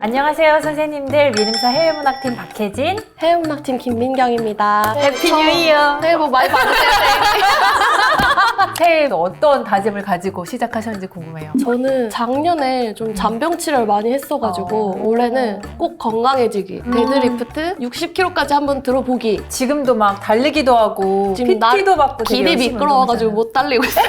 안녕하세요 선생님들 미림사 해외문학팀 박혜진 해외문학팀 김민경입니다. 해피 뉴 이어 새해 복 많이 받으세요. 새해 어떤 다짐을 가지고 시작하셨는지 궁금해요 저는 작년에 좀 잔병 치료를 많이 했어가지고 어. 올해는 꼭 건강해지기. 음. 데드리프트 60kg까지 한번 들어보기. 지금도 막 달리기도 하고 지금 PT도 받고 되게 길이 열심히 미끄러워가지고 운동하잖아요. 못 달리고 있어요.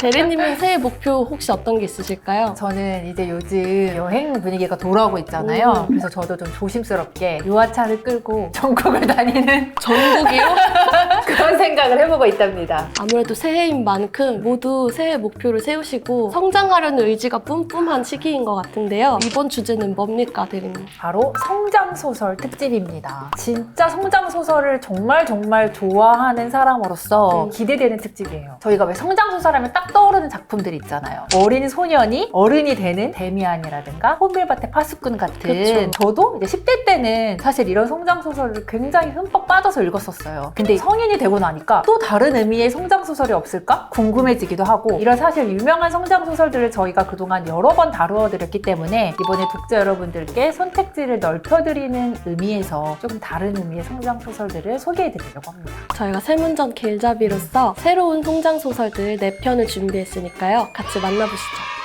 대리님은 새해 목표 혹시 어떤 게 있으실까요? 저는 이제 요즘 여행 분위기가 돌아오고 있잖아요 음. 그래서 저도 좀 조심스럽게 유아차를 끌고 전국을 다니는 전국이요? 그런 생각을 해보고 있답니다 아무래도 새해인 만큼 모두 새해 목표를 세우시고 성장하려는 의지가 뿜뿜한 시기인 것 같은데요. 이번 주제는 뭡니까, 대리님? 바로 성장소설 특집입니다. 진짜 성장소설을 정말 정말 좋아하는 사람으로서 음. 기대되는 특집이에요. 저희가 왜 성장소설 하면 딱 떠오르는 작품들이 있잖아요. 어린 소년이 어른이 되는 데미안이라든가 혼빌밭의 파수꾼 같은 그쵸. 저도 이제 10대 때는 사실 이런 성장 소설을 굉장히 흠뻑 빠져서 읽었었어요. 근데 성인이 되고 나니까 또 다른 의미의 성장 소설이 없을까? 궁금해지기도 하고 이런 사실 유명한 성장 소설들을 저희가 그동안 여러 번 다루어 드렸기 때문에 이번에 독자 여러분들께 선택지를 넓혀드리는 의미에서 조금 다른 의미의 성장 소설들을 소개해 드리려고 합니다. 저희가 세문전 길잡이로서 새로운 성장 소설들 4편을 준비 했으니까요. 같이 만나보시죠.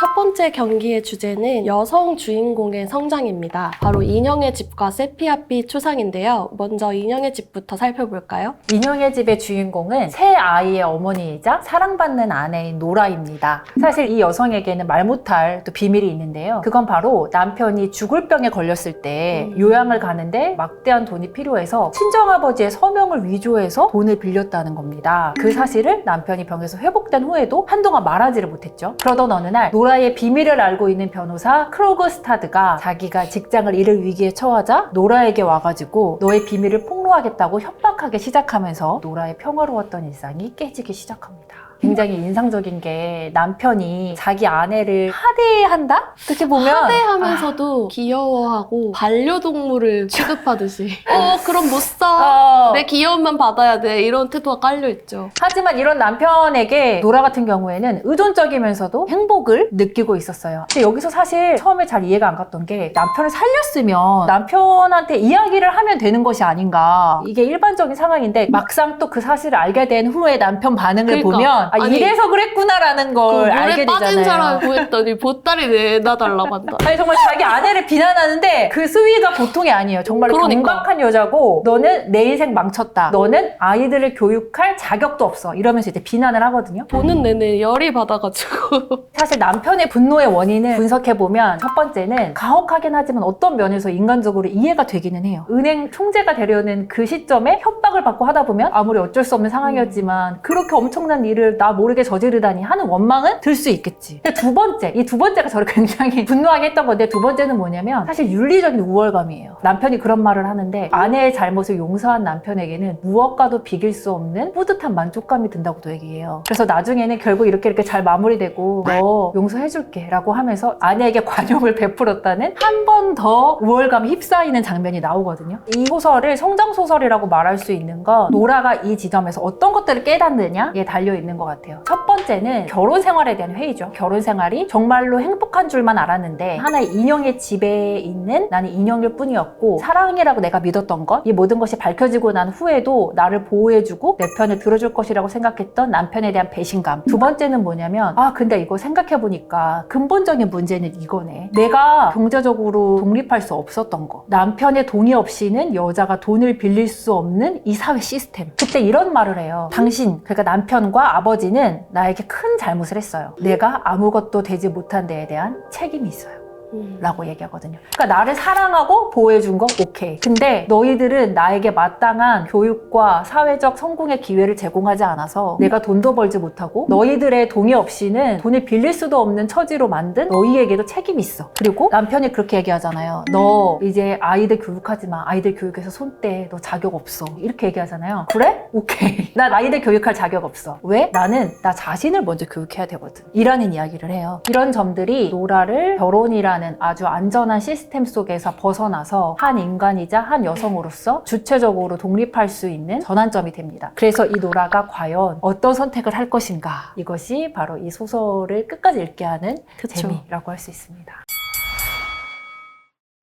첫 번째 경기의 주제는 여성 주인공의 성장입니다. 바로 인형의 집과 세피아빛 초상인데요. 먼저 인형의 집부터 살펴볼까요? 인형의 집의 주인공은 새 아이의 어머니이자 사랑받는 아내인 노라입니다. 사실 이 여성에게는 말 못할 또 비밀이 있는데요. 그건 바로 남편이 죽을 병에 걸렸을 때 음. 요양을 가는데 막대한 돈이 필요해서 친정아버지의 서명을 위조해서 돈을 빌렸다는 겁니다. 그 사실을 남편이 병에서 회복된 후에도 한동안 말하지를 못했죠. 그러던 어느 날 노라 의 비밀을 알고 있는 변호사 크로그 스타드가 자기가 직장을 잃을 위기에 처하자 노라에게 와가지고 너의 비밀을 폭로하겠다고 협박하기 시작하면서 노라의 평화로웠던 일상이 깨지기 시작합니다. 굉장히 인상적인 게 남편이 자기 아내를 하대한다? 어떻게 보면 하대하면서도 귀여워하고 반려동물을 취급하듯이 어 그럼 못 아, 사. 어, 내 귀여움만 받아야 돼. 이런 태도가 깔려있죠. 하지만 이런 남편에게 노라 같은 경우에는 의존적이면서도 행복을 느끼고 있었어요. 근데 여기서 사실 처음에 잘 이해가 안 갔던 게 남편을 살렸으면 남편한테 이야기를 하면 되는 것이 아닌가. 이게 일반적인 상황인데 막상 또 그 사실을 알게 된 후에 남편 반응을 그러니까. 보면 아, 아니, 이래서 그랬구나라는 그걸 물에 알게 빠진 사람 되잖아요. 구했더니 보따리 내놔달라고 한다. 아니 정말 자기 아내를 비난하는데 그 수위가 보통이 아니에요. 정말 그러니까. 경박한 여자고 너는 내 인생 망쳤다. 너는 아이들을 교육할 자격도 없어. 이러면서 이제 비난을 하거든요. 보는 내내 열이 받아가지고 사실 남편의 분노의 원인을 분석해보면 첫 번째는 가혹하긴 하지만 어떤 면에서 인간적으로 이해가 되기는 해요. 은행 총재가 되려는 그 시점에 협박을 받고 하다 보면 아무리 어쩔 수 없는 상황이었지만 그렇게 엄청난 일을 나 모르게 저지르다니 하는 원망은 들 수 있겠지. 근데 두 번째, 이 두 번째가 저를 굉장히 분노하게 했던 건데 두 번째는 뭐냐면 사실 윤리적인 우월감이에요. 남편이 그런 말을 하는데 아내의 잘못을 용서한 남편에게는 무엇과도 비길 수 없는 뿌듯한 만족감이 든다고도 얘기해요. 그래서 나중에는 결국 이렇게 이렇게 잘 마무리되고 너 용서해줄게 라고 하면서 아내에게 관용을 베풀었다는 한 번 더 우월감에 휩싸이는 장면이 나오거든요. 이 소설을 성장소설이라고 말할 수 있는 건 노라가 이 지점에서 어떤 것들을 깨닫느냐에 달려 있는 것 같아요. 첫 번째는 결혼 생활에 대한 회의죠. 결혼 생활이 정말로 행복한 줄만 알았는데 하나의 인형의 집에 있는 나는 인형일 뿐이었고 사랑이라고 내가 믿었던 것, 이 모든 것이 밝혀지고 난 후에도 나를 보호해주고 내 편을 들어줄 것이라고 생각했던 남편에 대한 배신감. 두 번째는 뭐냐면 아 근데 이거 생각해보니까 근본적인 문제는 이거네. 내가 경제적으로 독립할 수 없었던 거. 남편의 동의 없이는 여자가 돈을 빌릴 수 없는 이 사회 시스템. 그때 이런 말을 해요. 당신, 그러니까 남편과 아버지 는 나에게 큰 잘못을 했어요. 내가 아무것도 되지 못한 데에 대한 책임이 있어요. 음. 라고 얘기하거든요. 그러니까 나를 사랑하고 보호해준 거 오케이. 근데 너희들은 나에게 마땅한 교육과 사회적 성공의 기회를 제공하지 않아서 내가 돈도 벌지 못하고 너희들의 동의 없이는 돈을 빌릴 수도 없는 처지로 만든 너희에게도 책임이 있어. 그리고 남편이 그렇게 얘기하잖아요. 너 이제 아이들 교육하지 마. 아이들 교육에서 손 떼. 너 자격 없어. 이렇게 얘기하잖아요. 그래? 오케이. 난 아이들 교육할 자격 없어. 왜? 나는 나 자신을 먼저 교육해야 되거든. 이라는 이야기를 해요. 이런 점들이 노라를 결혼이라 는 인간이라는 아주 안전한 시스템 속에서 벗어나서 한 인간이자 한 여성으로서 주체적으로 독립할 수 있는 전환점이 됩니다. 그래서 이 노라가 과연 어떤 선택을 할 것인가 이것이 바로 이 소설을 끝까지 읽게 하는 그쵸. 재미라고 할 수 있습니다.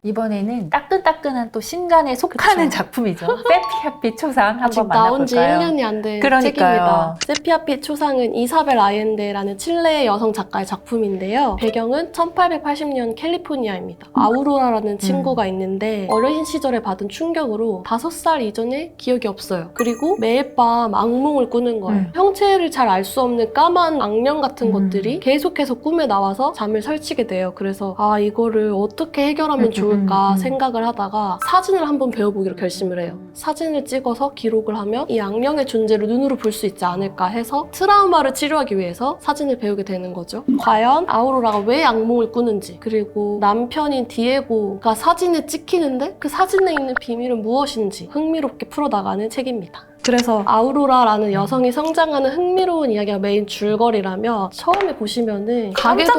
이번에는 따끈따끈한 또 신간에 속하는 그쵸. 작품이죠. 세피하피 초상 아직 한번 나온 지 만나볼까요? 1년이 안 된 그러니까요. 책입니다. 세피아피 초상은 이사벨 아옌데라는 칠레의 여성 작가의 작품인데요. 배경은 1880년 캘리포니아입니다. 아우로라라는 친구가 있는데 어린 시절에 받은 충격으로 5살 이전에 기억이 없어요. 그리고 매일 밤 악몽을 꾸는 거예요. 음. 형체를 잘 알 수 없는 까만 악령 같은 음. 것들이 계속해서 꿈에 나와서 잠을 설치게 돼요. 그래서 아 이거를 어떻게 해결하면 음, 좋을까 음, 음. 생각을 하다가 사진을 한번 배워보기로 결심을 해요. 사진을 찍어서 기록을 하면 이 악령의 존재를 눈으로 볼 수 있지 않을까 해서 트라우마를 치료하기 위해서 사진을 배우게 되는 거죠. 과연 아우로라가 왜 악몽을 꾸는지 그리고 남편인 디에고가 사진에 찍히는데 그 사진에 있는 비밀은 무엇인지 흥미롭게 풀어나가는 책입니다. 그래서 아우로라라는 여성이 성장하는 흥미로운 이야기가 메인 줄거리라면 처음에 보시면은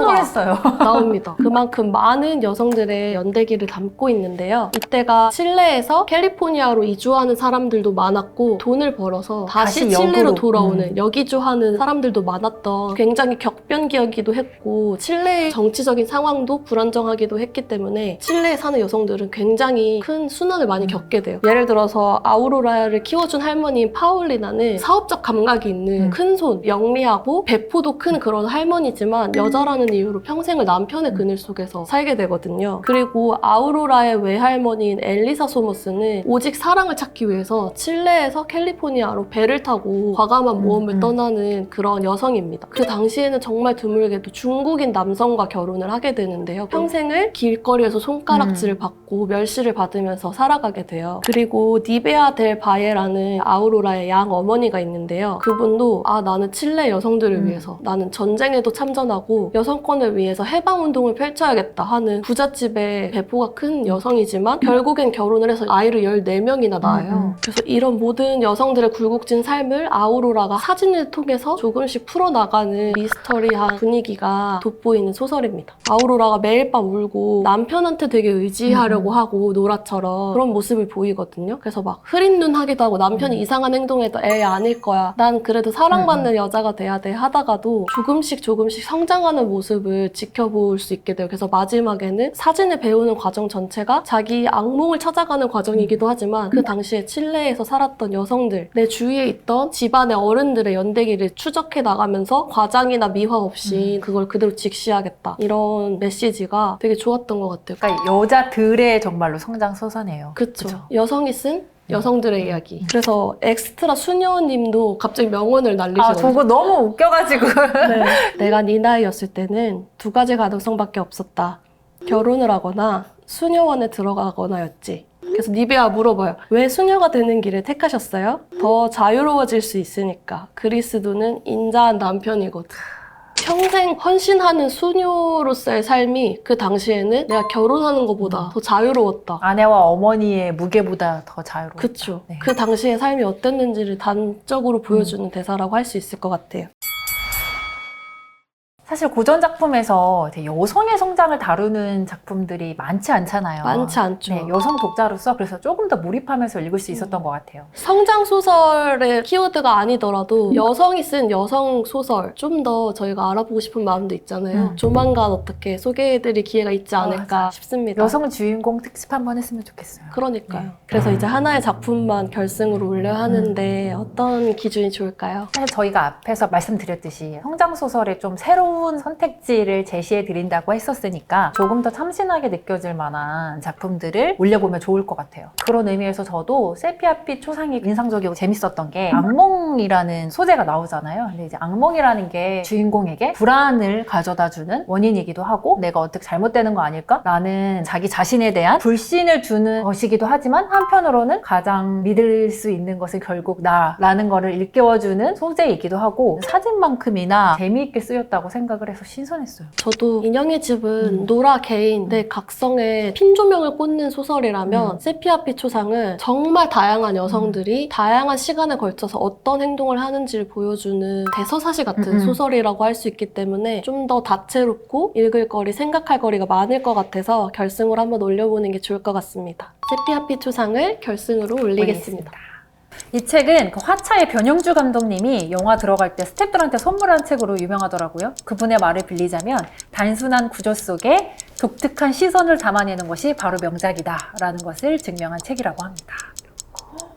놀랐어요. 나옵니다. 그만큼 많은 여성들의 연대기를 담고 있는데요. 이때가 칠레에서 캘리포니아로 이주하는 사람들도 많았고 돈을 벌어서 다시, 다시 칠레로. 돌아오는 음. 여기주하는 사람들도 많았던 굉장히 격변기이기도 했고 칠레의 정치적인 상황도 불안정하기도 했기 때문에 칠레에 사는 여성들은 굉장히 큰 순환을 많이 음. 겪게 돼요. 예를 들어서 아우로라를 키워준 할머니 인 파울리나는 사업적 감각이 있는 음. 큰손, 영리하고 배포도 큰 그런 할머니지만 여자라는 이유로 평생을 남편의 음. 그늘 속에서 살게 되거든요. 그리고 아우로라의 외할머니인 엘리사 소머스는 오직 사랑을 찾기 위해서 칠레에서 캘리포니아로 배를 타고 과감한 모험을 음. 떠나는 그런 여성입니다. 그 당시에는 정말 드물게도 중국인 남성과 결혼을 하게 되는데요. 평생을 길거리에서 손가락질을 음. 받고 멸시를 받으면서 살아가게 돼요. 그리고 니베아 델 바예라는 아우 로라의 양 어머니가 있는데요. 그분도 아 나는 칠레 여성들을 음. 위해서 나는 전쟁에도 참전하고 여성권을 위해서 해방 운동을 펼쳐야겠다 하는 부잣집의 배포가 큰 여성이지만 결국엔 결혼을 해서 아이를 14명이나 낳아요. 음, 음. 그래서 이런 모든 여성들의 굴곡진 삶을 아우로라가 사진을 통해서 조금씩 풀어나가는 미스터리한 분위기가 돋보이는 소설입니다. 아우로라가 매일 밤 울고 남편한테 되게 의지하려고 음. 하고 노라처럼 그런 모습을 보이거든요. 그래서 막 흐린 눈 하기도 하고 남편이 음. 이상한 행동해도 애 아닐 거야. 난 그래도 사랑받는 여자가 돼야 돼 하다가도 조금씩 조금씩 성장하는 모습을 지켜볼 수 있게 돼요. 그래서 마지막에는 사진을 배우는 과정 전체가 자기 악몽을 찾아가는 과정이기도 하지만 그 당시에 칠레에서 살았던 여성들, 내 주위에 있던 집안의 어른들의 연대기를 추적해 나가면서 과장이나 미화 없이 그걸 그대로 직시하겠다. 이런 메시지가 되게 좋았던 것 같아요. 그러니까 여자들의 정말로 성장 소설이에요. 그쵸. 그쵸. 여성이 쓴 여성들의 이야기. 그래서 엑스트라 수녀님도 갑자기 명언을 아, 날리시거든요. 저거 너무 웃겨가지고. 네. 내가 네 나이였을 때는 두 가지 가능성밖에 없었다. 결혼을 하거나 수녀원에 들어가거나였지. 그래서 니베아 물어봐요. 왜 수녀가 되는 길을 택하셨어요? 더 자유로워질 수 있으니까. 그리스도는 인자한 남편이거든. 평생 헌신하는 수녀로서의 삶이 그 당시에는 내가 결혼하는 것보다 더 자유로웠다. 아내와 어머니의 무게보다 더 자유로워. 그쵸. 네. 그 당시의 삶이 어땠는지를 단적으로 보여주는 대사라고 할 수 있을 것 같아요. 사실 고전 작품에서 여성의 성장을 다루는 작품들이 많지 않잖아요. 많지 않죠. 네, 여성 독자로서 그래서 조금 더 몰입하면서 읽을 수 있었던 것 같아요. 성장 소설의 키워드가 아니더라도 여성이 쓴 여성 소설 좀 더 저희가 알아보고 싶은 마음도 있잖아요. 음. 조만간 어떻게 소개해드릴 기회가 있지 아, 않을까 맞아. 싶습니다. 여성 주인공 특집 한번 했으면 좋겠어요. 그러니까요. 네. 그래서 이제 하나의 작품만 결승으로 올려 하는데 어떤 기준이 좋을까요? 사실 저희가 앞에서 말씀드렸듯이 성장 소설에 좀 새로운 선택지를 제시해 드린다고 했었으니까 조금 더 참신하게 느껴질 만한 작품들을 올려보면 좋을 것 같아요. 그런 의미에서 저도 세피아빛 초상이 인상적이고 재밌었던 게 악몽이라는 소재가 나오잖아요. 근데 이제 악몽이라는 게 주인공에게 불안을 가져다 주는 원인이기도 하고 내가 어떻게 잘못되는 거 아닐까? 라는 자기 자신에 대한 불신을 주는 것이기도 하지만 한편으로는 가장 믿을 수 있는 것은 결국 나라는 거를 일깨워주는 소재이기도 하고 사진만큼이나 재미있게 쓰였다고 생각을 생각을 해서 신선했어요. 저도 인형의 집은 음. 노라 개인 내 각성에 핀 조명을 꽂는 소설이라면 음. 세피아 피 초상은 정말 다양한 여성들이 다양한 시간에 걸쳐서 어떤 행동을 하는지를 보여주는 대서사시 같은 음, 음. 소설이라고 할 수 있기 때문에 좀 더 다채롭고 읽을 거리, 생각할 거리가 많을 것 같아서 결승으로 한번 올려보는 게 좋을 것 같습니다. 세피아 피 초상을 결승으로 올리겠습니다. 이 책은 그 화차의 변영주 감독님이 영화 들어갈 때 스태프들한테 선물한 책으로 유명하더라고요. 그분의 말을 빌리자면 단순한 구조 속에 독특한 시선을 담아내는 것이 바로 명작이다라는 것을 증명한 책이라고 합니다.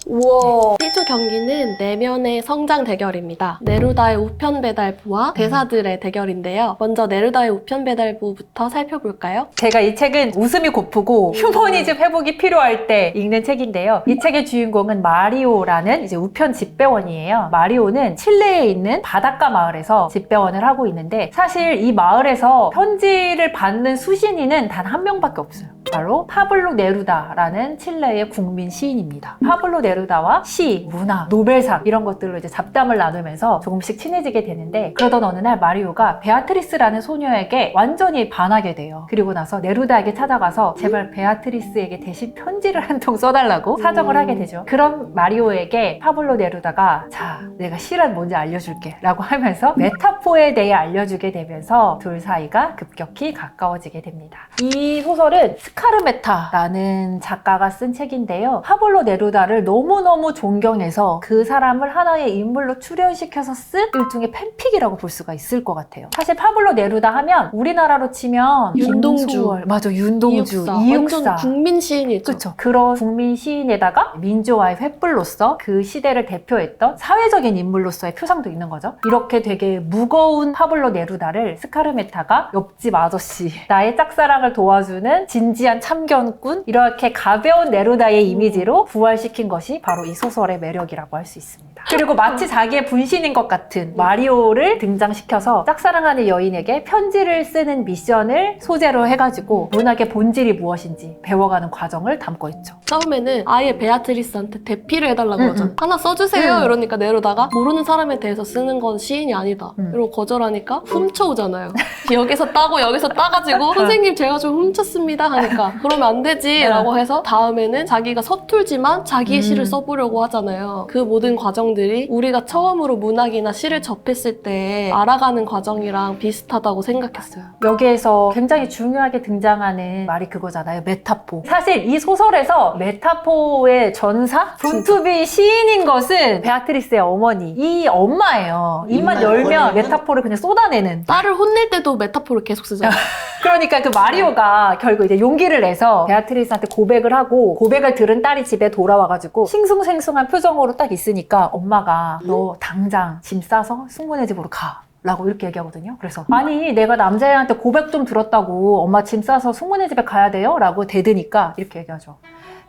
우와. 1조 경기는 내면의 성장 대결입니다. 네루다의 우편 배달부와 대사들의 대결인데요. 먼저 네루다의 우편 배달부부터 살펴볼까요? 제가 이 책은 웃음이 고프고 휴머니즘 회복이 필요할 때 읽는 책인데요. 이 책의 주인공은 마리오라는 이제 우편 집배원이에요. 마리오는 칠레에 있는 바닷가 마을에서 집배원을 하고 있는데 사실 이 마을에서 편지를 받는 수신인은 단 한 명밖에 없어요. 바로 파블로 네루다라는 칠레의 국민 시인입니다. 파블로 네루다 와 시, 문화, 노벨상 이런 것들로 이제 잡담을 나누면서 조금씩 친해지게 되는데 그러던 어느 날 마리오가 베아트리스라는 소녀에게 완전히 반하게 돼요. 그리고 나서 네루다에게 찾아가서 제발 베아트리스에게 대신 편지를 한 통 써달라고 사정을 하게 되죠. 그런 마리오에게 파블로 네루다가 자, 내가 시란 뭔지 알려줄게 라고 하면서 메타포에 대해 알려주게 되면서 둘 사이가 급격히 가까워지게 됩니다. 이 소설은 스카르메타라는 작가가 쓴 책인데요. 파블로 네루다를 너무 너무 존경해서 그 사람을 하나의 인물로 출연시켜서 쓴 일종의 팬픽이라고 볼 수가 있을 것 같아요. 사실 파블로 네루다 하면 우리나라로 치면 윤동주. 김수월, 맞아 윤동주, 이육사. 이육사. 완전 국민 시인이죠. 그렇죠. 그런 국민 시인에다가 민주화의 횃불로서 그 시대를 대표했던 사회적인 인물로서의 표상도 있는 거죠. 이렇게 되게 무거운 파블로 네루다를 스카르메타가 옆집 아저씨, 나의 짝사랑을 도와주는 진지한 참견꾼, 이렇게 가벼운 네루다의 이미지로 부활시킨 것이 바로 이 소설의 매력이라고 할 수 있습니다. 그리고 마치 자기의 분신인 것 같은 마리오를 등장시켜서 짝사랑하는 여인에게 편지를 쓰는 미션을 소재로 해가지고 문학의 본질이 무엇인지 배워가는 과정을 담고 있죠. 처음에는 아예 베아트리스한테 대피를 해달라고 음, 하죠. 음. 하나 써주세요. 음. 이러니까 내려다가 모르는 사람에 대해서 쓰는 건 시인이 아니다. 음. 이러고 거절하니까 훔쳐오잖아요. 여기서 따고 여기서 따가지고 선생님 제가 좀 훔쳤습니다 하니까 그러면 안 되지 라고 해서 다음에는 자기가 서툴지만 자기의 음. 시를 써보려고 하잖아요. 그 모든 과정 들이 우리가 처음으로 문학이나 시를 접했을 때 알아가는 과정이랑 비슷하다고 생각했어요. 여기에서 굉장히 중요하게 등장하는 말이 그거잖아요. 메타포. 사실 이 소설에서 메타포의 전사? 본투비 시인인 것은 베아트리스의 어머니. 이 엄마예요. 입만 열면 메타포를 그냥 쏟아내는. 딸을 혼낼 때도 메타포를 계속 쓰잖아요. 그러니까 그 마리오가 결국 이제 용기를 내서 베아트리스한테 고백을 하고 고백을 들은 딸이 집에 돌아와가지고 싱숭생숭한 표정으로 딱 있으니까 엄마가 너 당장 짐 싸서 숙모네 집으로 가. 라고 이렇게 얘기하거든요. 그래서 아니 내가 남자애한테 고백 좀 들었다고 엄마 짐 싸서 숙모네 집에 가야 돼요? 라고 대드니까 이렇게 얘기하죠.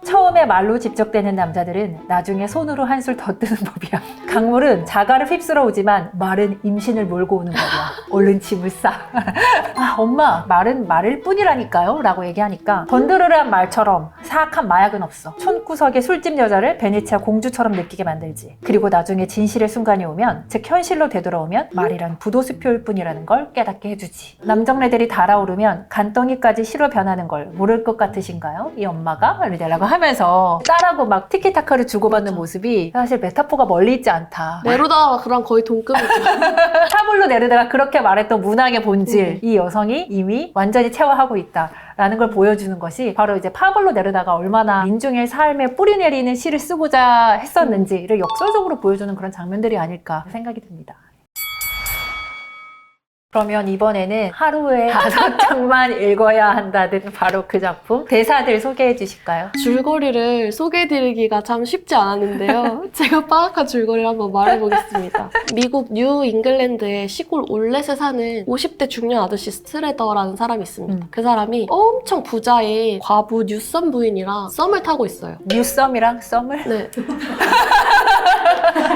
처음에 말로 집적되는 남자들은 나중에 손으로 한술 더 뜨는 법이야. 강물은 자가를 휩쓸어 오지만 말은 임신을 몰고 오는 법이야. 얼른 짐을 싸. 아, 엄마, 말은 말일 뿐이라니까요? 라고 얘기하니까 번드르르한 말처럼 사악한 마약은 없어. 촌구석의 술집 여자를 베네치아 공주처럼 느끼게 만들지. 그리고 나중에 진실의 순간이 오면, 즉 현실로 되돌아오면 말이란 부도수표일 뿐이라는 걸 깨닫게 해주지. 남정네들이 달아오르면 간덩이까지 시로 변하는 걸 모를 것 같으신가요? 이 엄마가? 이러라고 하면서 딸하고 막 티키타카를 주고받는 모습이 사실 메타포가 멀리 있지 않다. 네루다와 그랑 거의 동급이죠. 타블로 네르다가 그렇게 말했던 문학의 본질, 이 여성이 이미 완전히 체화하고 있다라는 걸 보여주는 것이 바로 이제 파블로 네르다가 얼마나 민중의 삶에 뿌리 내리는 시를 쓰고자 했었는지를 역설적으로 보여주는 그런 장면들이 아닐까 생각이 듭니다. 그러면 이번에는 하루에 다섯 장만 읽어야 한다는 바로 그 작품 대사들 소개해 주실까요? 줄거리를 소개해드리기가 참 쉽지 않았는데요. 제가 파악한 줄거리를 한번 말해보겠습니다. 미국 뉴 잉글랜드의 시골 올렛에 사는 50대 중년 아저씨 스트레더라는 사람이 있습니다. 음. 그 사람이 엄청 부자인 과부 뉴썸 부인이랑 썸을 타고 있어요. 뉴썸이랑 썸을 네.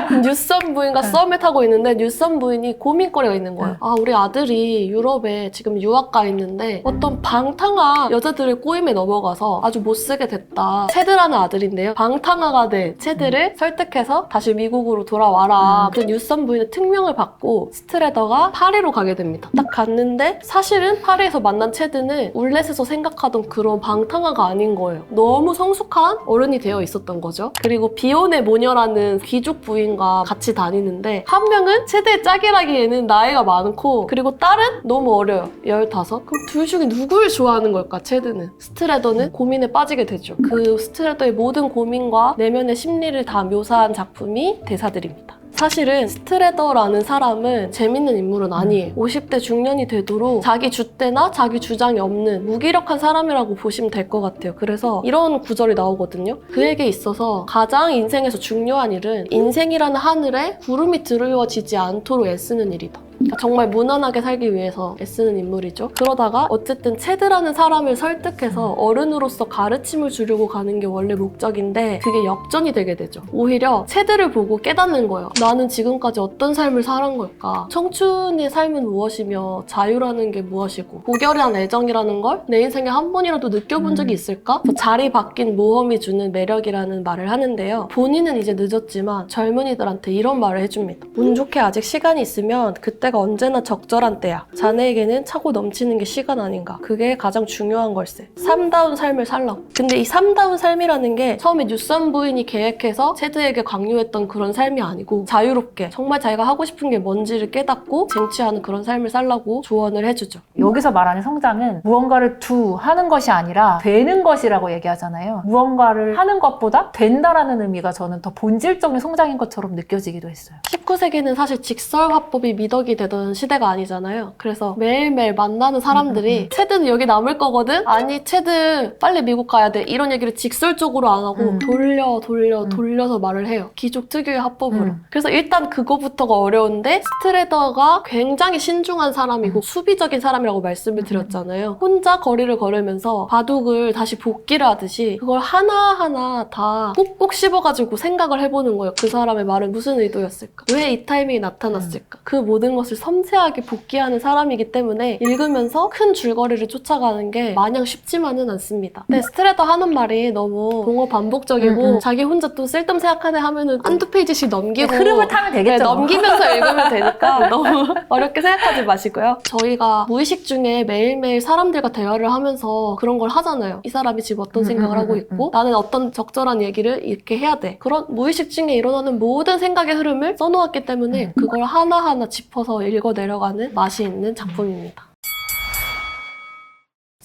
뉴선 부인과 네. 썸을 타고 있는데 뉴선 부인이 고민거리가 있는 거예요. 네. 아 우리 아들이 유럽에 지금 유학 가 있는데 어떤 방탕한 여자들의 꼬임에 넘어가서 아주 못 쓰게 됐다. 체드라는 아들인데요. 방탕아가 된 체드를 설득해서 다시 미국으로 돌아와라. 음. 그 뉴선 부인의 특명을 받고 스트레더가 파리로 가게 됩니다. 딱 갔는데 사실은 파리에서 만난 체드는 울렛에서 생각하던 그런 방탕아가 아닌 거예요. 너무 성숙한 어른이 되어 있었던 거죠. 그리고 비혼의 모녀라는 귀족 부인 과 같이 다니는데 한 명은 체드의 짝이라기에는 나이가 많고 그리고 딸은 너무 어려요. 15? 그럼 둘 중에 누굴 좋아하는 걸까 체드는? 스트레더는 고민에 빠지게 되죠. 그 스트레더의 모든 고민과 내면의 심리를 다 묘사한 작품이 대사들입니다. 사실은 스트레더라는 사람은 재밌는 인물은 아니에요. 50대 중년이 되도록 자기 주대나 자기 주장이 없는 무기력한 사람이라고 보시면 될 것 같아요. 그래서 이런 구절이 나오거든요. 그에게 있어서 가장 인생에서 중요한 일은 인생이라는 하늘에 구름이 드리워지지 않도록 애쓰는 일이다. 그러니까 정말 무난하게 살기 위해서 애쓰는 인물이죠. 그러다가 어쨌든 체드라는 사람을 설득해서 어른으로서 가르침을 주려고 가는 게 원래 목적인데 그게 역전이 되게 되죠. 오히려 체드를 보고 깨닫는 거예요. 나는 지금까지 어떤 삶을 살은 걸까? 청춘의 삶은 무엇이며 자유라는 게 무엇이고 고결한 애정이라는 걸 내 인생에 한 번이라도 느껴본 적이 음. 있을까? 그 자리 바뀐 모험이 주는 매력이라는 말을 하는데요. 본인은 이제 늦었지만 젊은이들한테 이런 말을 해줍니다. 운 좋게 아직 시간이 있으면 그때 가 언제나 적절한 때야. 자네에게는 차고 넘치는 게 시간 아닌가. 그게 가장 중요한 걸세. 삶다운 삶을 살라고. 근데 이 삶다운 삶이라는 게 처음에 뉴선 부인이 계획해서 체드에게 강요했던 그런 삶이 아니고 자유롭게 정말 자기가 하고 싶은 게 뭔지를 깨닫고 쟁취하는 그런 삶을 살라고 조언을 해주죠. 여기서 말하는 성장은 무언가를 두 하는 것이 아니라 되는 것이라고 얘기하잖아요. 무언가를 하는 것보다 된다라는 의미가 저는 더 본질적인 성장인 것처럼 느껴지기도 했어요. 19세기는 사실 직설 화법이 미덕이 되던 시대가 아니잖아요. 그래서 매일매일 만나는 사람들이 음, 음, 체드는 여기 남을 거거든? 아니, 체드 빨리 미국 가야 돼. 이런 얘기를 직설적으로 안 하고 음. 돌려, 돌려, 음. 돌려서 말을 해요. 귀족 특유의 화법으로. 음. 그래서 일단 그거부터가 어려운데 스트레더가 굉장히 신중한 사람이고 음. 수비적인 사람이라고 말씀을 드렸잖아요. 혼자 거리를 걸으면서 바둑을 다시 복기를 하듯이 그걸 하나하나 다 꼭꼭 씹어가지고 생각을 해보는 거예요. 그 사람의 말은 무슨 의도였을까? 왜 이 타이밍이 나타났을까? 그 모든 것을 섬세하게 복기하는 사람이기 때문에 읽으면서 큰 줄거리를 쫓아가는 게 마냥 쉽지만은 않습니다. 근데 스트레더 하는 말이 너무 동어 반복적이고 음, 음. 자기 혼자 또 쓸데없이 생각하네 하면은 한두 페이지씩 넘기고 흐름을 타면 네, 되겠죠. 넘기면서 읽으면 되니까 너무 어렵게 생각하지 마시고요. 저희가 무의식 중에 매일매일 사람들과 대화를 하면서 그런 걸 하잖아요. 이 사람이 지금 어떤 음, 생각을 음, 하고 음, 있고 나는 어떤 적절한 얘기를 이렇게 해야 돼. 그런 무의식 중에 일어나는 모든 생각의 흐름을 써놓았기 때문에 음. 그걸 하나하나 짚어서 읽어 내려가는 맛이 있는 작품입니다.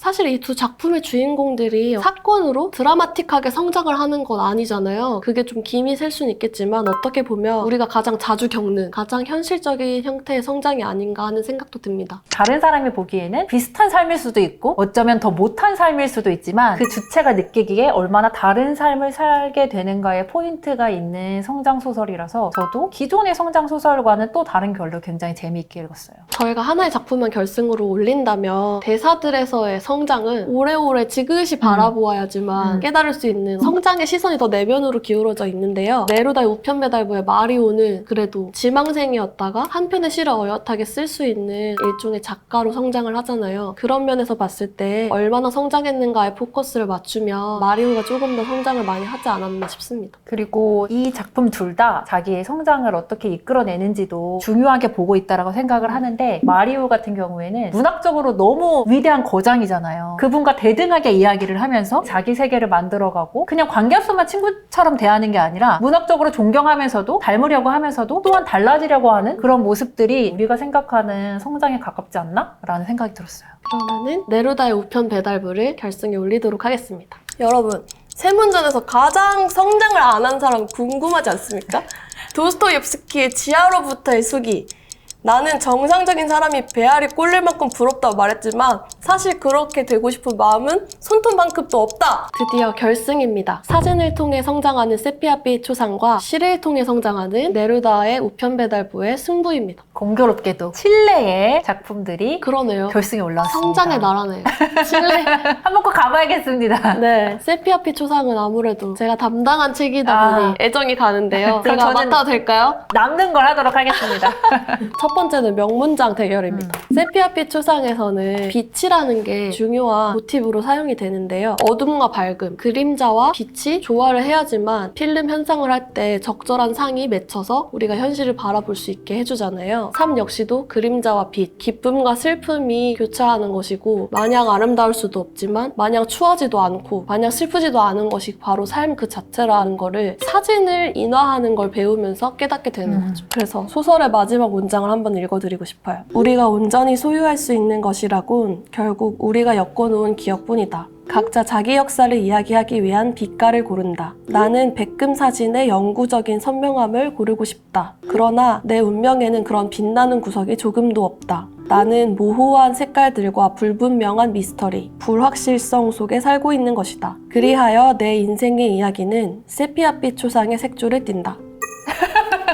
사실 이 두 작품의 주인공들이 사건으로 드라마틱하게 성장을 하는 건 아니잖아요. 그게 좀 김이 셀 수는 있겠지만 어떻게 보면 우리가 가장 자주 겪는 가장 현실적인 형태의 성장이 아닌가 하는 생각도 듭니다. 다른 사람이 보기에는 비슷한 삶일 수도 있고 어쩌면 더 못한 삶일 수도 있지만 그 주체가 느끼기에 얼마나 다른 삶을 살게 되는가의 포인트가 있는 성장 소설이라서 저도 기존의 성장 소설과는 또 다른 결로 굉장히 재미있게 읽었어요. 저희가 하나의 작품만 결승으로 올린다면 대사들에서의 성장은 오래오래 지그시 바라보아야지만 음. 깨달을 수 있는 성장의 시선이 더 내면으로 기울어져 있는데요. 네루다의 우편 배달부의 마리오는 그래도 지망생이었다가 한 편의 시를 어엿하게 쓸 수 있는 일종의 작가로 성장을 하잖아요. 그런 면에서 봤을 때 얼마나 성장했는가에 포커스를 맞추면 마리오가 조금 더 성장을 많이 하지 않았나 싶습니다. 그리고 이 작품 둘 다 자기의 성장을 어떻게 이끌어내는지도 중요하게 보고 있다라고 생각을 하는데 마리오 같은 경우에는 문학적으로 너무 위대한 거장이잖아요. 그분과 대등하게 이야기를 하면서 자기 세계를 만들어가고 그냥 관계 없으면 친구처럼 대하는 게 아니라 문학적으로 존경하면서도 닮으려고 하면서도 또한 달라지려고 하는 그런 모습들이 우리가 생각하는 성장에 가깝지 않나? 라는 생각이 들었어요. 그러면은 네루다의 우편 배달부를 결승에 올리도록 하겠습니다. 여러분, 세 문전에서 가장 성장을 안 한 사람 궁금하지 않습니까? 도스토옙스키의 지하로부터의 수기. 나는 정상적인 사람이 배알이 꼴릴 만큼 부럽다고 말했지만 사실 그렇게 되고 싶은 마음은 손톱만큼도 없다. 드디어 결승입니다. 사진을 통해 성장하는 세피아빛 초상과 시를 통해 성장하는 네루다의 우편 배달부의 승부입니다. 공교롭게도 칠레의 작품들이 그러네요. 결승에 올라왔습니다. 성장의 나라네요. 칠레. 한번 꼭 가봐야겠습니다. 네, 세피아빛 초상은 아무래도 제가 담당한 책이다 아. 보니 애정이 가는데요. 그럼 제가 저는- 맡아도 될까요? 남는 걸 하도록 하겠습니다. 첫 번째는 명문장 대결입니다. 음. 세피아빛 초상에서는 빛이라는 게 중요한 모티브로 사용이 되는데요. 어둠과 밝음, 그림자와 빛이 조화를 해야지만 필름 현상을 할 때 적절한 상이 맺혀서 우리가 현실을 바라볼 수 있게 해주잖아요. 삶 역시도 그림자와 빛, 기쁨과 슬픔이 교차하는 것이고 마냥 아름다울 수도 없지만 마냥 추하지도 않고 마냥 슬프지도 않은 것이 바로 삶 그 자체라는 거를 사진을 인화하는 걸 배우면서 깨닫게 되는 음. 거죠. 그래서 소설의 마지막 문장을 한번 읽어드리고 싶어요. 우리가 온전히 소유할 수 있는 것이라곤 결국 우리가 엮어놓은 기억뿐이다. 각자 자기 역사를 이야기하기 위한 빛깔을 고른다. 나는 백금 사진의 영구적인 선명함을 고르고 싶다. 그러나 내 운명에는 그런 빛나는 구석이 조금도 없다. 나는 모호한 색깔들과 불분명한 미스터리, 불확실성 속에 살고 있는 것이다. 그리하여 내 인생의 이야기는 세피아빛 초상의 색조를 띈다.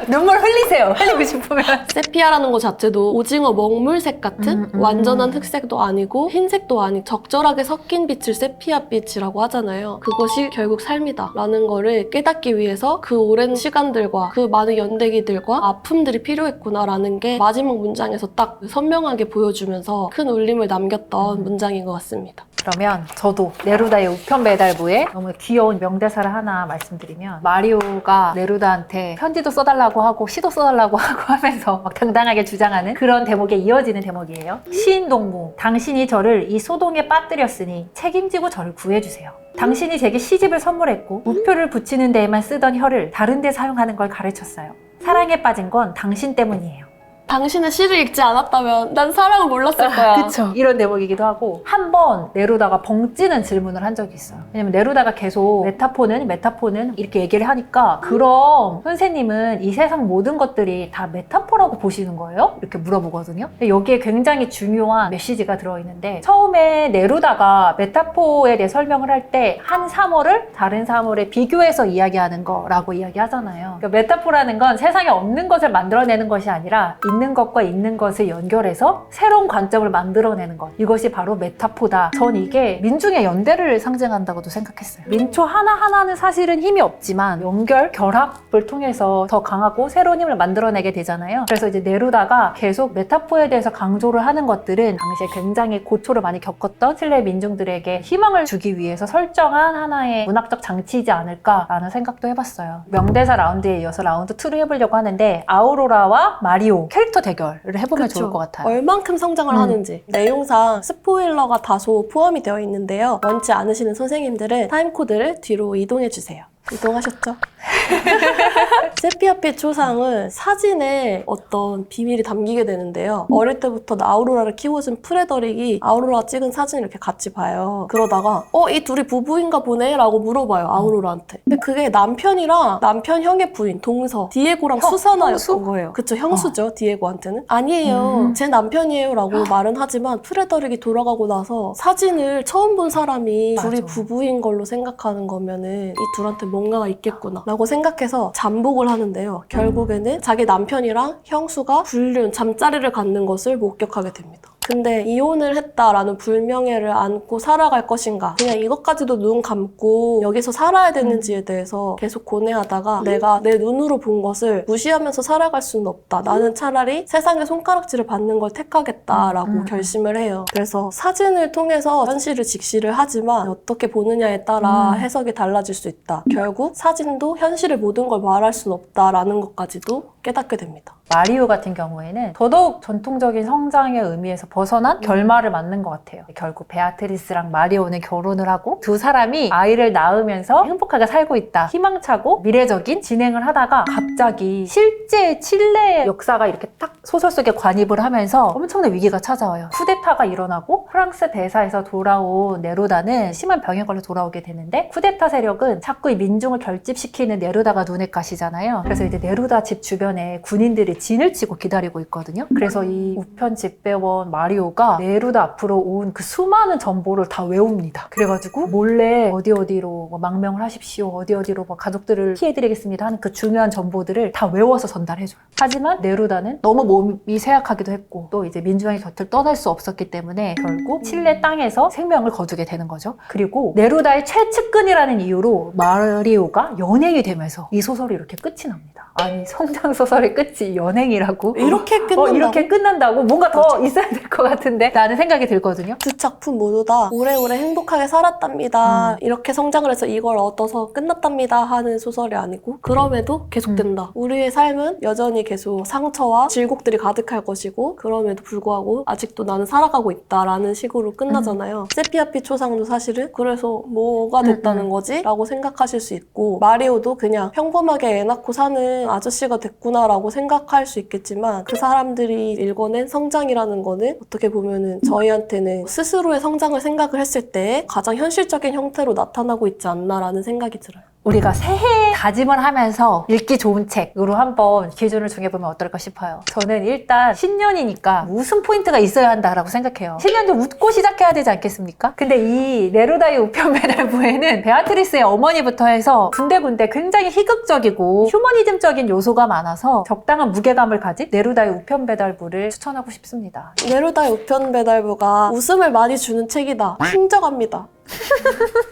눈물 흘리세요. 흘리고 싶으면. 세피아라는 것 자체도 오징어 먹물색 같은 음, 음. 완전한 흑색도 아니고 흰색도 아닌 적절하게 섞인 빛을 세피아 빛이라고 하잖아요. 그것이 결국 삶이다 라는 거를 깨닫기 위해서 그 오랜 시간들과 그 많은 연대기들과 아픔들이 필요했구나라는 게 마지막 문장에서 딱 선명하게 보여주면서 큰 울림을 남겼던 음. 문장인 것 같습니다. 그러면 저도 네루다의 우편 배달부에 너무 귀여운 명대사를 하나 말씀드리면 마리오가 네루다한테 편지도 써달라고 하고 시도 써달라고 하고 하면서 막 당당하게 주장하는 그런 대목에 이어지는 대목이에요. 시인 동무, 당신이 저를 이 소동에 빠뜨렸으니 책임지고 저를 구해주세요. 당신이 제게 시집을 선물했고 우표를 붙이는 데에만 쓰던 혀를 다른 데 사용하는 걸 가르쳤어요. 사랑에 빠진 건 당신 때문이에요. 당신의 시를 읽지 않았다면 난 사랑을 몰랐을 거야. 그쵸. 이런 대목이기도 하고 한 번 네루다가 벙찌는 질문을 한 적이 있어요. 왜냐면 네루다가 계속 메타포는 메타포는 이렇게 얘기를 하니까 그럼 선생님은 이 세상 모든 것들이 다 메타포라고 보시는 거예요? 이렇게 물어보거든요. 근데 여기에 굉장히 중요한 메시지가 들어있는데 처음에 네루다가 메타포에 대해 설명을 할 때 한 사물을 다른 사물에 비교해서 이야기하는 거라고 이야기하잖아요. 그러니까 메타포라는 건 세상에 없는 것을 만들어내는 것이 아니라 있는 것과 있는 것을 연결해서 새로운 관점을 만들어내는 것. 이것이 바로 메타포다. 전 이게 민중의 연대를 상징한다고도 생각했어요. 민초 하나하나는 사실은 힘이 없지만 연결, 결합을 통해서 더 강하고 새로운 힘을 만들어내게 되잖아요. 그래서 이제 네루다가 계속 메타포에 대해서 강조를 하는 것들은 당시에 굉장히 고초를 많이 겪었던 칠레 민중들에게 희망을 주기 위해서 설정한 하나의 문학적 장치이지 않을까라는 생각도 해봤어요. 명대사 라운드에 이어서 라운드 2를 해보려고 하는데 아우로라와 마리오 캐릭터 대결을 해보면 그쵸. 좋을 것 같아요. 얼만큼 성장을 음. 하는지 내용상 스포일러가 다소 포함이 되어 있는데요. 원치 않으시는 선생님들은 타임코드를 뒤로 이동해 주세요. 이동하셨죠? 세피아빛 초상은 사진에 어떤 비밀이 담기게 되는데요. 어릴 때부터 아우로라를 키워준 프레더릭이 아우로라 찍은 사진을 이렇게 같이 봐요. 그러다가 어, 이 둘이 부부인가 보네? 라고 물어봐요, 아우로라한테. 근데 그게 남편이랑 남편 형의 부인, 동서, 디에고랑 형- 수사나였던? 거예요. 그쵸, 형수죠, 디에고한테는. 아니에요. 음. 제 남편이에요. 라고 말은 하지만 프레더릭이 돌아가고 나서 사진을 처음 본 사람이 맞아. 둘이 부부인 걸로 생각하는 거면은 이 둘한테 뭔가가 있겠구나 라고 생각해서 잠복을 하는데요. 결국에는 자기 남편이랑 형수가 불륜, 잠자리를 갖는 것을 목격하게 됩니다. 근데 이혼을 했다라는 불명예를 안고 살아갈 것인가? 그냥 이것까지도 눈 감고 여기서 살아야 되는지에 대해서 계속 고뇌하다가 내가 내 눈으로 본 것을 무시하면서 살아갈 수는 없다. 나는 차라리 세상의 손가락질을 받는 걸 택하겠다라고 음, 음. 결심을 해요. 그래서 사진을 통해서 현실을 직시를 하지만 어떻게 보느냐에 따라 음. 해석이 달라질 수 있다. 결국 사진도 현실의 모든 걸 말할 수는 없다라는 것까지도 깨닫게 됩니다 마리오 같은 경우에는 더더욱 전통적인 성장의 의미에서 벗어난 결말을 맞는 것 같아요. 결국 베아트리스랑 마리오는 결혼을 하고 두 사람이 아이를 낳으면서 행복하게 살고 있다. 희망차고 미래적인 진행을 하다가 갑자기 실제 칠레 역사가 이렇게 딱 소설 속에 관입을 하면서 엄청난 위기가 찾아와요. 쿠데타가 일어나고 프랑스 대사에서 돌아온 네루다는 심한 병에 걸려 돌아오게 되는데 쿠데타 세력은 자꾸 이 민중을 결집시키는 네루다가 눈에 가시잖아요. 그래서 이제 네루다 집 주변에 군인들이 진을 치고 기다리고 있거든요. 그래서 이 우편 집배원 마리오가 네루다 앞으로 온 그 수많은 정보를 다 외웁니다. 그래가지고 몰래 어디 어디로 뭐 망명을 하십시오. 어디 어디로 뭐 가족들을 피해드리겠습니다 하는 그 중요한 정보들을 다 외워서 전달해줘요. 하지만 네루다는 너무 몸이 쇠약하기도 했고 또 이제 민주왕의 곁을 떠날 수 없었기 때문에 결국 칠레 땅에서 생명을 거두게 되는 거죠. 그리고 네루다의 최측근이라는 이유로 마리오가 연행이 되면서 이 소설이 이렇게 끝이 납니다. 아니 성장 소설의 끝이 연 행이라고? 이렇게 끝난다고? 어, 이렇게 끝난다고? 뭔가 더 있어야 될 것 같은데? 라는 생각이 들거든요. 두 작품 모두 다 오래오래 행복하게 살았답니다. 음. 이렇게 성장을 해서 이걸 얻어서 끝났답니다 하는 소설이 아니고 그럼에도 계속된다. 음. 우리의 삶은 여전히 계속 상처와 질곡들이 가득할 것이고 그럼에도 불구하고 아직도 나는 살아가고 있다라는 식으로 끝나잖아요. 세피아피 초상도 사실은 그래서 뭐가 됐다는 음, 음. 거지? 라고 생각하실 수 있고 마리오도 그냥 평범하게 애 낳고 사는 아저씨가 됐구나라고 생각할 수 있겠지만 그 사람들이 읽어낸 성장이라는 거는 어떻게 보면은 저희한테는 스스로의 성장을 생각을 했을 때 가장 현실적인 형태로 나타나고 있지 않나라는 생각이 들어요. 우리가 새해 다짐을 하면서 읽기 좋은 책으로 한번 기준을 정해보면 어떨까 싶어요. 저는 일단 신년이니까 웃음 포인트가 있어야 한다라고 생각해요. 신년도 웃고 시작해야 되지 않겠습니까? 근데 이 네루다의 우편 배달부에는 베아트리스의 어머니부터 해서 군데군데 굉장히 희극적이고 휴머니즘적인 요소가 많아서 적당한 무게감을 가진 네루다의 우편 배달부를 추천하고 싶습니다. 네루다의 우편 배달부가 웃음을 많이 주는 책이다. 인정합니다.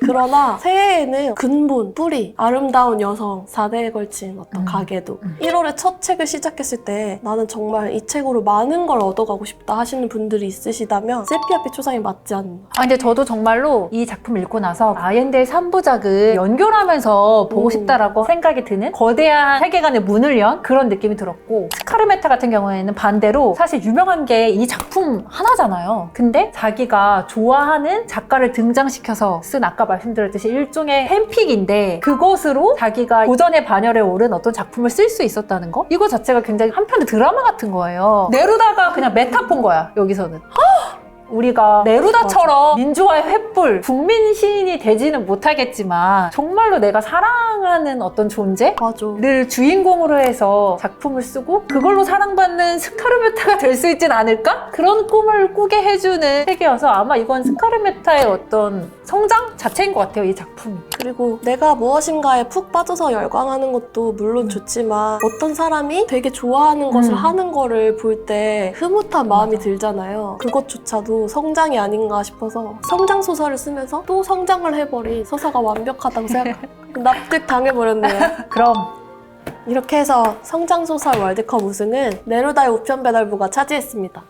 그러나 새해에는 근본, 뿌리, 아름다운 여성, 4대에 걸친 어떤 음. 가계도 음. 1월에 첫 책을 시작했을 때 나는 정말 이 책으로 많은 걸 얻어가고 싶다 하시는 분들이 있으시다면 세피아피 초상이 맞지 않나. 아, 근데 저도 정말로 이 작품 읽고 나서 아엔데의 3부작을 연결하면서 보고 음. 싶다라고 생각이 드는 거대한 세계관의 문을 연 그런 느낌이 들었고 스카르메타 같은 경우에는 반대로 사실 유명한 게 이 작품 하나잖아요. 근데 자기가 좋아하는 작가를 등장시 켜서 쓴 아까 말씀드렸듯이 일종의 팬픽인데 그것으로 자기가 고전의 반열에 오른 어떤 작품을 쓸 수 있었다는 거? 이거 자체가 굉장히 한편의 드라마 같은 거예요. 네루다가 그냥 메타폰 거야, 여기서는. 우리가 네루다처럼 민주화의 횃불, 국민 시인이 되지는 못하겠지만 정말로 내가 사랑하는 어떤 존재? 맞아. 를 주인공으로 해서 작품을 쓰고 그걸로 사랑받는 스카르메타가 될 수 있진 않을까? 그런 꿈을 꾸게 해주는 책이어서 아마 이건 스카르메타의 어떤 성장 자체인 것 같아요, 이 작품이. 그리고 내가 무엇인가에 푹 빠져서 열광하는 것도 물론 좋지만 어떤 사람이 되게 좋아하는 것을 음. 하는 거를 볼 때 흐뭇한 마음이. 들잖아요. 그것조차도 성장이 아닌가 싶어서 성장 소설을 쓰면서 또 성장을 해버린 서사가 완벽하다고 생각. 납득 당해버렸네요. 그럼 이렇게 해서 성장 소설 월드컵 우승은 네루다의 우편 배달부가 차지했습니다.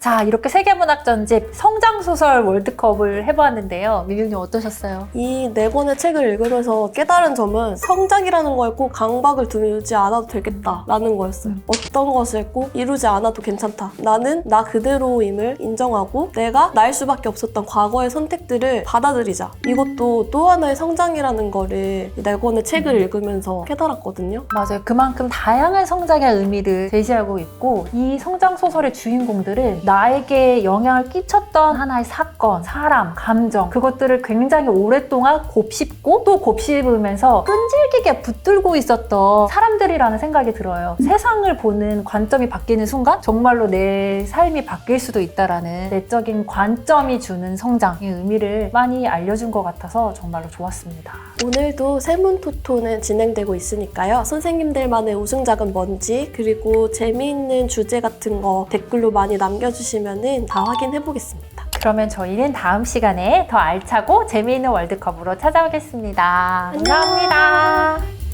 자 이렇게 세계문학 전집 성장소설 월드컵을 해보았는데요. 밀유님 어떠셨어요? 이 네 권의 책을 읽으면서 깨달은 점은 성장이라는 거에 꼭 강박을 두지 않아도 되겠다라는 거였어요. 음. 어떤 것을 꼭 이루지 않아도 괜찮다. 나는 나 그대로임을 인정하고 내가 나일 수밖에 없었던 과거의 선택들을 받아들이자. 이것도 또 하나의 성장이라는 거를 이 네 권의 책을 음. 읽으면서 깨달았거든요. 맞아요. 그만큼 다양한 성장의 의미를 제시하고 있고 이 성장 소설의 주인공들은 나에게 영향을 끼쳤던 하나의 사건, 사람, 감정 그것들을 굉장히 오랫동안 곱씹고 또 곱씹으면서 끈질기게 붙들고 있었던 사람들이라는 생각이 들어요. 세상을 보는 관점이 바뀌는 순간 정말로 내 삶이 바뀔 수도 있다라는 내적인 관점이 주는 성장의 의미를 많이 알려준 것 같아서 정말로 좋았습니다. 오늘도 세문토토는 진행되고 있으니까요. 선생님들만의 우승작은 뭔지 그리고 재미있는 주제 같은 거 댓글로 많이 남겨 주시면 다 확인해 보겠습니다. 그러면 저희는 다음 시간에 더 알차고 재미있는 월드컵으로 찾아오겠습니다. 안녕. 감사합니다.